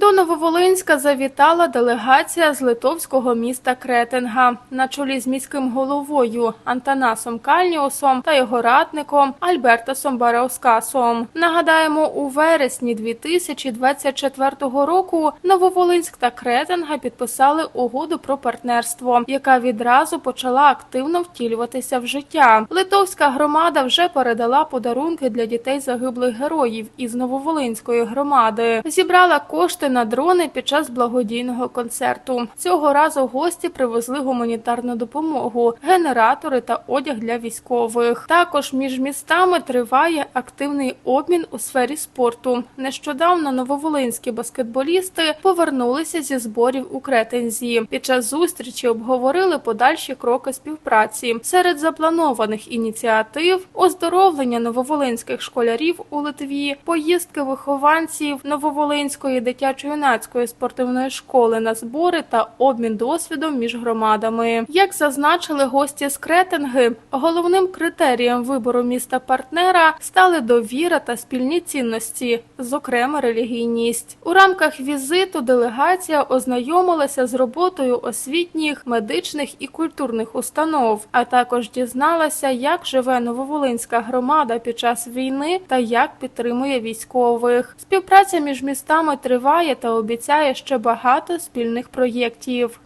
До Нововолинська завітала делегація з литовського міста Кретинга на чолі з міським головою Антанасом Кальніусом та його радником Альбертасом Бараускасом. Нагадаємо, у вересні 2024 року Нововолинськ та Кретинга підписали угоду про партнерство, яка відразу почала активно втілюватися в життя. Литовська громада вже передала подарунки для дітей загиблих героїв із Нововолинської громади. Зібрала кошти на дрони під час благодійного концерту. Цього разу гості привезли гуманітарну допомогу, генератори та одяг для військових. Також між містами триває активний обмін у сфері спорту. Нещодавно нововолинські баскетболісти повернулися зі зборів у Кретензі. Під час зустрічі обговорили подальші кроки співпраці. Серед запланованих ініціатив оздоровлення нововолинських школярів у Литві, поїздки вихованців Нововолинської дитячо-юнацької спортивної школи на збори та обмін досвідом між громадами. Як зазначили гості з Кретинги, головним критерієм вибору міста партнера стали довіра та спільні цінності, зокрема релігійність. У рамках візиту делегація ознайомилася з роботою освітніх, медичних і культурних установ, а також дізналася, як живе Нововолинська громада під час війни та як підтримує військових. Співпраця між містами триває та обіцяє ще багато спільних проєктів.